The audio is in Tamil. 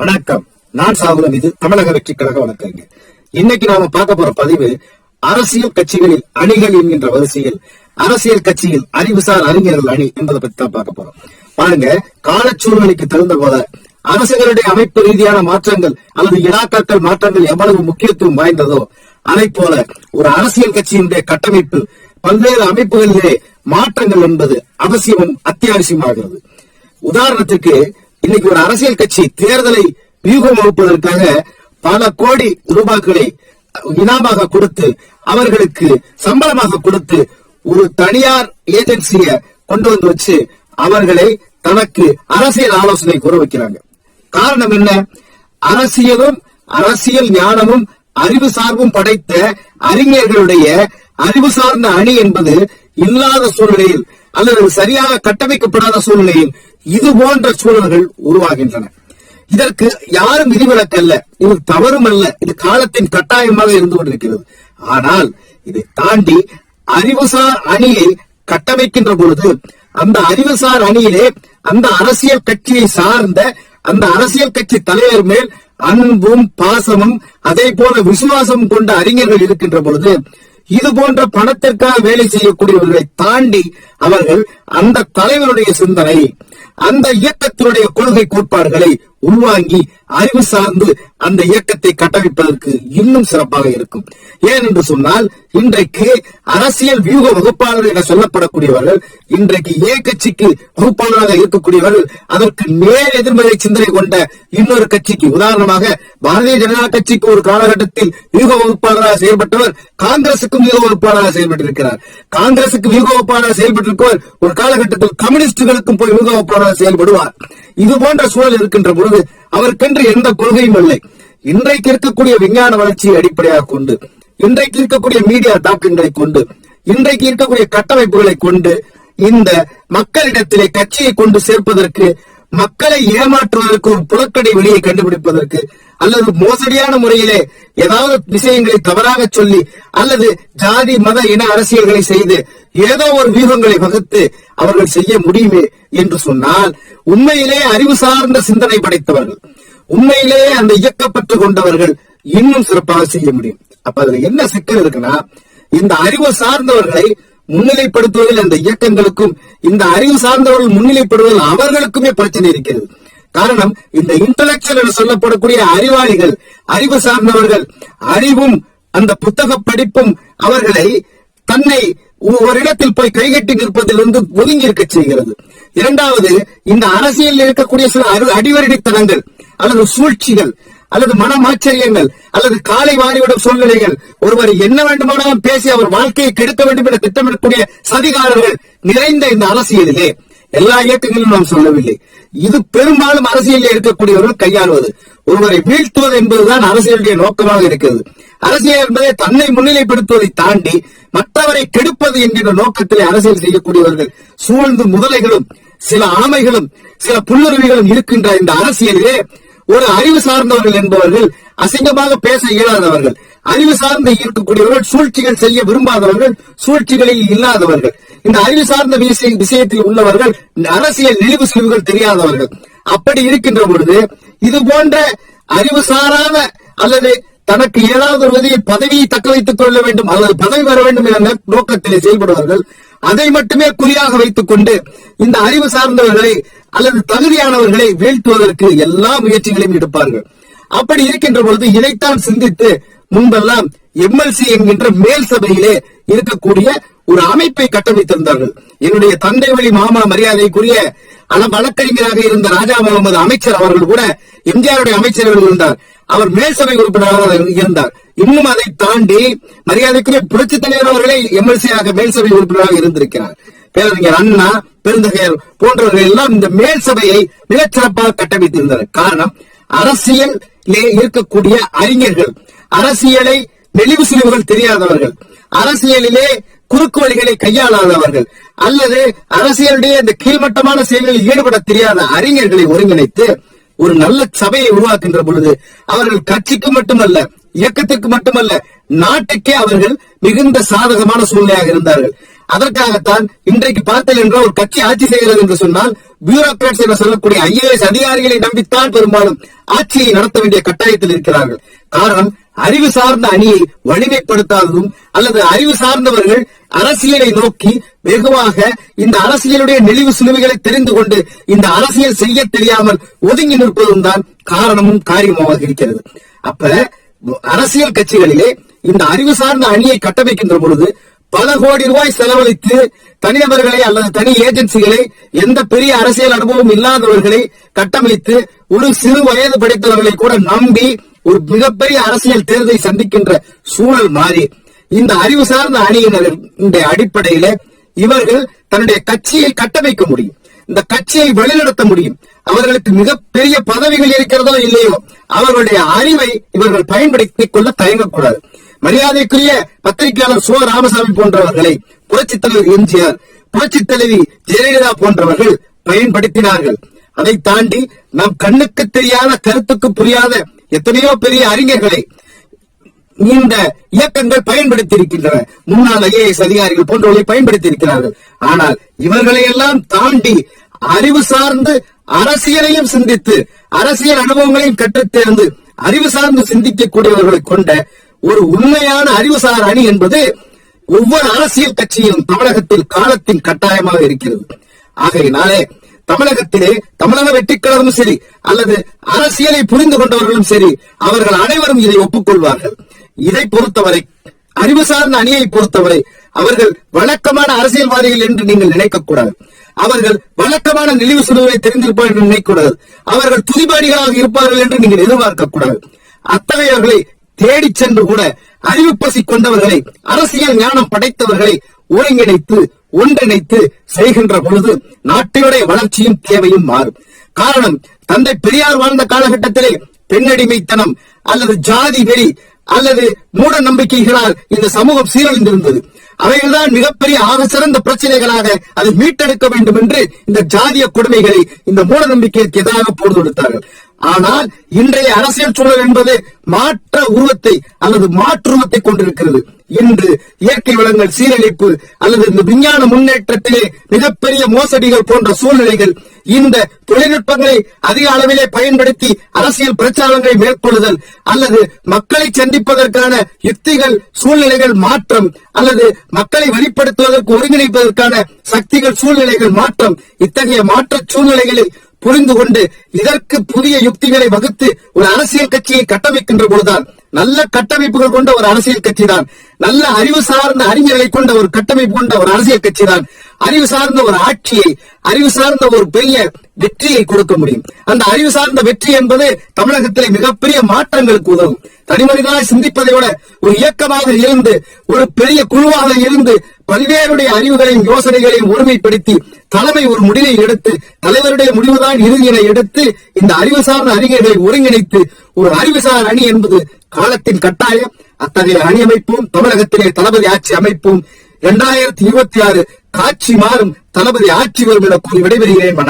வணக்கம். நான் சாகுலம். இது தமிழக வெற்றி கழக வணக்கங்க இன்னைக்கு நாம பார்க்க போற பதிவு அரசியல் கட்சிகளில் அணிகள் என்கின்ற வரிசையில் அரசியல் கட்சியில் அறிவுசார் அறிஞர்கள் அணி என்பதை பத்தி தான் பார்க்க போறோம். பாருங்க காலச்சூழ்நிலைக்கு தகுந்த போல அரசுகளுடைய அமைப்பு ரீதியான மாற்றங்கள் அல்லது இலாக்காக்கள் மாற்றங்கள் எவ்வளவு முக்கியத்துவம் வாய்ந்ததோ அதை போல ஒரு அரசியல் கட்சியினுடைய கட்டமைப்பு பல்வேறு அமைப்புகளிலே மாற்றங்கள் என்பது அவசியமும் அத்தியாவசியமாகிறது. உதாரணத்துக்கு இன்னைக்கு ஒரு அரசியல் கட்சி தேர்தலை வியூகம் வகுப்பதற்காக பல கோடி ரூபாய்களை இனாமாக கொடுத்து அவர்களுக்கு சம்பளமாக கொடுத்து ஒரு தனியார் ஏஜென்சிய கொண்டு வந்து வச்சு அவர்களை தனக்கு அரசியல் ஆலோசனை கூற வைக்கிறாங்க. காரணம் என்ன? அரசியலும் அரசியல் ஞானமும் அறிவு சார்பும் படைத்த அறிஞர்களுடைய அறிவு சார்ந்த அணி என்பது இல்லாத சூழ்நிலையில் அல்லது சரியாக கட்டமைக்கப்படாத சூழ்நிலையில் இது போன்ற சூழல்கள் உருவாகின்றன. இதற்கு யாரும் விதிவிலக்கல்ல. இது தவறும் அல்ல இது காலத்தின் கட்டாயமாக இருந்து கொண்டிருக்கிறது. ஆனால் இதை தாண்டி அறிவுசார் அணியை கட்டமைக்கின்ற பொழுது அந்த அறிவுசார் அணியிலே அந்த அரசியல் கட்சியை சார்ந்த அந்த அரசியல் கட்சி தலைவர் மேல் அன்பும் பாசமும் அதே போல விசுவாசம் கொண்ட அறிஞர்கள் இருக்கின்ற பொழுது இது போன்ற பணத்திற்காக வேலை செய்யக்கூடியவர்களை தாண்டி அவர்கள் அந்த தலைவருடைய சிந்தனை அந்த இயக்கத்தினுடைய கொள்கை கோட்பாடுகளை உள்வாங்கி அறிவு சார்ந்து அந்த இயக்கத்தை கட்டமைப்பதற்கு இன்னும் சிறப்பாக இருக்கும். ஏன் என்று சொன்னால் இன்றைக்கு அரசியல் வியூக வகுப்பாளர் என சொல்லப்படக்கூடியவர்கள் இன்றைக்கு ஏ கட்சிக்கு வகுப்பாளராக இருக்கக்கூடியவர்கள் அதற்கு நேர் எதிர்மறை சிந்தனை கொண்ட இன்னொரு கட்சிக்கு உதாரணமாக பாரதிய ஜனதா கட்சிக்கு ஒரு காலகட்டத்தில் வியூக வகுப்பாளராக செயல்பட்டவர் காங்கிரசுக்கும் வியூக வகுப்பாளராக செயல்பட்டிருக்கிறார். காங்கிரசுக்கு வியூக வகுப்பாளராக செயல்பட்டிருப்பவர் ஒரு காலகட்டத்தில் கம்யூனிஸ்டுகளுக்கும் போய் வியூக வகுப்பாளராக செயல்படுவார். இது போன்ற சூழல் இருக்கின்ற பொழுது அவருக்கென்று எந்த கொள்கையும் இல்லை. இன்றைக்கு இருக்கக்கூடிய விஞ்ஞான வளர்ச்சியை அடிப்படையாக கொண்டு இன்றைக்கு இருக்கக்கூடிய மீடியா தாக்கங்களை கொண்டு இன்றைக்கு இருக்கக்கூடிய கட்டமைப்புகளை கொண்டு இந்த மக்களிடத்திலே கட்சியை கொண்டு சேர்ப்பதற்கு மக்களை ஏமாற்றுவதற்கு ஒரு புலக்கடை வெளியை கண்டுபிடிப்பதற்கு அல்லது மோசடியான முறையிலே ஏதாவது விஷயங்களை தவறாக சொல்லி அல்லது ஜாதி மத இன அரசியல்களை செய்து ஏதோ ஒரு வியூகங்களை வகுத்து அவர்கள் செய்ய முடியுமே என்று சொன்னால் உண்மையிலே அறிவு சார்ந்த சிந்தனை படைத்தவர்கள் உண்மையிலேயே அந்த இயக்கப்பட்டு கொண்டவர்கள் இன்னும் சிறப்பாக செய்ய முடியும். அப்ப அதுல என்ன சிக்கல் இருக்குன்னா இந்த அறிவு சார்ந்தவர்களை முன்னிலைப்படுத்துவதில் அந்த இயக்கங்களுக்கும் இந்த அறிவு சார்ந்தவர்கள் முன்னிலைப்படுவதில் அவர்களுக்குமே பிரச்சனை இருக்கிறது. காரணம் இந்த இன்டலெக்சுவல் என்று சொல்லப்படக்கூடிய அறிவாளிகள் அறிவு சார்ந்தவர்கள் அறிவும் அந்த புத்தக படிப்பும் அவர்களை தன்னை ஒரு இடத்தில் போய் கைகட்டி நிற்பதிலிருந்து ஒதுங்கி இருக்க செய்கிறது. இரண்டாவது இந்த அரசியலில் இருக்கக்கூடிய சில அடிவரடித்தனங்கள் அல்லது சூழ்ச்சிகள் அல்லது மனமாச்சரியங்கள் அல்லது காலை வாரிவிடும் சூழ்நிலைகள் ஒருவர் என்ன வேண்டுமானாலும் பேசி அவர் வாழ்க்கையை கெடுக்க வேண்டும் என திட்டமிடக்கூடிய சதிகாரர்கள் நிறைந்த இந்த அரசியலிலே. எல்லா இயக்கங்களும் நாம் சொல்லவில்லை. இது பெரும்பாலும் அரசியலில் இருக்கக்கூடியவர்கள் கையாளுவது. ஒருவரை வீழ்த்துவது என்பதுதான் அரசியலுடைய நோக்கமாக இருக்கிறது. அரசியல் என்பதை தன்னை முன்னிலைப்படுத்துவதை தாண்டி மற்றவரை கெடுப்பது என்கின்ற நோக்கத்திலே அரசியல் செய்யக்கூடியவர்கள் சூழ்ந்து முதலைகளும் சில ஆமைகளும் சில புல்லுருவிகளும் இருக்கின்ற இந்த அரசியலிலே ஒரு அறிவு சார்ந்தவர்கள் என்பவர்கள் அசிங்கமாக பேச இயலாதவர்கள். அறிவு சார்ந்து இருக்கக்கூடியவர்கள் சூழ்ச்சிகள் செய்ய விரும்பாதவர்கள் சூழ்ச்சிகளில் இல்லாதவர்கள். இந்த அறிவு சார்ந்த விஷயத்தில் உள்ளவர்கள் இந்த அரசியல் நெளிவு சுழிவுகள் தெரியாதவர்கள். அப்படி இருக்கின்ற பொழுது இது போன்ற அறிவு சாராத அல்லது தனக்கு ஏதாவது ஒரு வகையில் பதவியை தக்க வைத்துக் கொள்ள வேண்டும் அல்லது பதவி பெற வேண்டும் என்ற நோக்கத்திலே செயல்படுவார்கள். அதை மட்டுமே குறியாக வைத்துக் கொண்டு இந்த அறிவு சார்ந்தவர்களை அல்லது தகுதியானவர்களை வீழ்த்துவதற்கு எல்லா முயற்சிகளையும் எடுப்பார்கள். அப்படி இருக்கின்ற பொழுது இதைத்தான் சிந்தித்து முன்பெல்லாம் எம்எல்சி என்கின்ற மேல் சபையிலே இருக்கக்கூடிய ஒரு அமைப்பை கட்டமைத்திருந்தார்கள். என்னுடைய தந்தை வழி மாமா மரியாதைக்குரிய அள வழக்கறிஞராக இருந்த ராஜா முகமது அமைச்சர் அவர்கள் கூட எம்ஜிஆருடைய அமைச்சர்கள் இருந்தார். அவர் மேல் சபை உறுப்பினராக இருந்தார். இன்னும் அதை தாண்டி மரியாதைக்குரிய புரட்சி தலைவர் அவர்களே எம்எல்சியாக மேல் சபை உறுப்பினராக இருந்திருக்கிறார். பேரறிஞர் அண்ணா பெருந்தகையர் போன்றவர்கள் எல்லாம் இந்த மேல் சபையை மிகச்சிறப்பாக கட்டமைத்திருந்தனர். காரணம் அரசியல் இருக்கக்கூடிய அறிஞர்கள். அரசியலை நெளிவு சுழிவுகள் தெரியாதவர்கள். அரசியலிலே குறுக்கு வழிகளை கையாளாதவர்கள். அல்லது அரசியலுடைய இந்த கீழ்மட்டமான செயல்களில் ஈடுபட தெரியாத அறிஞர்களை ஒருங்கிணைத்து ஒரு நல்ல சபையை உருவாக்குகின்ற பொழுது அவர்கள் கட்சிக்கு மட்டுமல்ல இயக்கத்திற்கு மட்டுமல்ல நாட்டுக்கே அவர்கள் மிகுந்த சாதகமான சூழ்நிலையாக இருந்தார்கள். அதற்காகத்தான் இன்றைக்கு பார்த்தல் என்ற ஒரு கட்சி ஆட்சி செய்கிறது என்று சொன்னால் பியூரோக்ராட்ஸ் என சொல்லக்கூடிய ஐஏஎஸ் அதிகாரிகளை நம்பித்தான் பெரும்பாலும் ஆட்சியை நடத்த வேண்டிய கட்டாயத்தில் இருக்கிறார்கள். காரணம் அறிவு சார்ந்த அணியை வலிமைப்படுத்தாததும் அல்லது அறிவு சார்ந்தவர்கள் அரசியலை நோக்கி வெகுவாக இந்த அரசியலுடைய நெளிவு சிலுவைகளை தெரிந்து கொண்டு இந்த அரசியல் செய்ய தெரியாமல் ஒதுங்கி நிற்பதும் தான் காரணமும் காரியமாக இருக்கிறது. அப்ப அரசியல் கட்சிகளிலே இந்த அறிவு சார்ந்த அணியை கட்டமைக்கின்ற பொழுது பல கோடி ரூபாய் செலவழித்து தனிநபர்களை அல்லது தனி ஏஜென்சிகளை எந்த பெரிய அரசியல் அனுபவம் இல்லாதவர்களை கட்டமைத்து ஒரு சிறு வயது படைத்தவர்களை கூட நம்பி ஒரு மிகப்பெரிய அரசியல் தேர்தலை சந்திக்கின்ற சூழல் மாறி இந்த அறிவு சார்ந்த அணியினரின் அடிப்படையில இவர்கள் தன்னுடைய கட்சியை கட்டமைக்க முடியும். இந்த கட்சியை வழிநடத்த முடியும். அவர்களுக்கு மிகப்பெரிய பதவிகள் இருக்கிறதோ இல்லையோ அவர்களுடைய அறிவை இவர்கள் பயன்படுத்திக் கொள்ள தயங்கக்கூடாது. மரியாதைக்குரிய பத்திரிகையாளர் சோ. ராமசாமி போன்றவர்களை புரட்சித் தலைவர் எம்ஜிஆர் புரட்சித் தலைவி ஜெயலலிதா போன்றவர்கள் பயன்படுத்தினார்கள். அதை தாண்டி நம் கண்ணுக்கு தெரியாத கருத்துக்கு புரியாத எத்தனையோ பெரிய அறிஞர்களை இந்த இயக்கங்கள் பயன்படுத்தி இருக்கின்றன முன்னாள் ஐஏஎஸ் அதிகாரிகள் போன்றவர்களை பயன்படுத்தி இருக்கிறார்கள் ஆனால் இவர்களை எல்லாம் தாண்டி அறிவு சார்ந்து அரசியலையும் சிந்தித்து அரசியல் அனுபவங்களையும் கற்றுத் தேர்ந்து அறிவு சார்ந்து சிந்திக்கக்கூடியவர்களை கொண்ட ஒரு உண்மையான அறிவுசார் அணி என்பது ஒவ்வொரு அரசியல் கட்சியிலும் தமிழகத்தில் காலத்தின் கட்டாயமாக இருக்கிறது. ஆகையினாலே தமிழகத்திலே தமிழக வெற்றிக்காரரும் சரி அல்லது அரசியலை புரிந்து கொண்டவர்களும் சரி அவர்கள் அனைவரும் இதை ஒப்புக்கொள்வார்கள். இதை பொறுத்தவரை அறிவு சார்ந்த அணியை பொறுத்தவரை அவர்கள் வழக்கமான அரசியல்வாதிகள் என்று நீங்கள் நினைக்கக்கூடாது. அவர்கள் வழக்கமான நினைவு சுடுவை தெரிந்திருப்பார்கள் என்று நினைக்கக்கூடாது. அவர்கள் துதிபாடிகளாக இருப்பார்கள் என்று நீங்கள் எதிர்பார்க்க கூடாது அத்தகையவர்களை தேடிச் சென்று கூட அறிவு பசி கொண்டவர்களை அரசியல் ஞானம் படைத்தவர்களை ஒருங்கிணைத்து ஒன்றிணைத்து செய்கின்ற பொழுது நாட்டினுடைய வளர்ச்சியும் தேவையும் மாறும். காரணம் தந்தை பெரியார் வாழ்ந்த காலகட்டத்திலே பெண்ணடிமைத்தனம் அல்லது ஜாதி வெறி அல்லது மூட நம்பிக்கைகளால் இந்த சமூகம் சீரழிந்திருந்தது. அவைகள்தான் மிகப்பெரிய ஆக சிறந்த பிரச்சனைகளாக அதை மீட்டெடுக்க வேண்டும் என்று இந்த ஜாதிய கொடுமைகளை இந்த மூட நம்பிக்கைக்கு எதிராக போர் தொடுத்தார்கள். ஆனால் இன்றைய அரசியல் சூழல் என்பது மாற்ற உருவத்தை அல்லது மாற்றுருவத்தை கொண்டிருக்கிறது. இன்று இயற்கை வளங்கள் சீரழிப்பு அல்லது இந்த விஞ்ஞான முன்னேற்றத்திலே மிகப்பெரிய மோசடிகள் போன்ற சூழ்நிலைகள் இந்த தொழில்நுட்பங்களை அதிக அளவிலே பயன்படுத்தி அரசியல் பிரச்சாரங்களை மேற்கொள்ளுதல் அல்லது மக்களை சந்திப்பதற்கான யுக்திகள் சூழ்நிலைகள் மாற்றம் அல்லது மக்களை வெளிப்படுத்துவதற்கு ஒருங்கிணைப்பதற்கான சக்திகள் சூழ்நிலைகள் மாற்றம். இத்தகைய மாற்ற சூழ்நிலைகளில் புரிந்து கொண்டு இதற்கு புதிய யுக்திகளை வகுத்து ஒரு அரசியல் கட்சியை கட்டமைக்கின்ற பொழுதுதான் நல்ல கட்டமைப்புகள் கொண்ட ஒரு அரசியல் கட்சி தான். நல்ல அறிவு சார்ந்த அறிஞர்களை கொண்ட ஒரு கட்டமைப்பு கொண்ட ஒரு அரசியல் கட்சி தான். அறிவு சார்ந்த ஒரு ஆட்சியை அறிவு சார்ந்த ஒரு பெரிய வெற்றியை கொடுக்க முடியும். அந்த அறிவு சார்ந்த வெற்றி என்பது தமிழகத்திலே மிகப்பெரிய மாற்றங்களுக்கு உதவும். தனிமனிதனாய் சிந்திப்பதை விட ஒரு இயக்கமாக இருந்து ஒரு பெரிய குழுவாக இருந்து பல்வேறுடைய அறிவுகளையும் யோசனைகளையும் ஒருமைப்படுத்தி தலைமை ஒரு முடிவை எடுத்து தலைவருடைய முடிவுதான் இறுதியினை எடுத்து இந்த அறிவு சார்ந்த அறிஞர்களை ஒருங்கிணைத்து ஒரு அறிவுசார் அணி என்பது காலத்தின் கட்டாயம். அத்தகைய அணி அமைப்பும் தமிழகத்திலே தளபதி ஆட்சி அமைப்பும் இரண்டாயிரத்தி இருபத்தி ஆறு காட்சி மாறும் தளபதி ஆட்சி வரும் என கூறி விடைபெறுகிறேன்.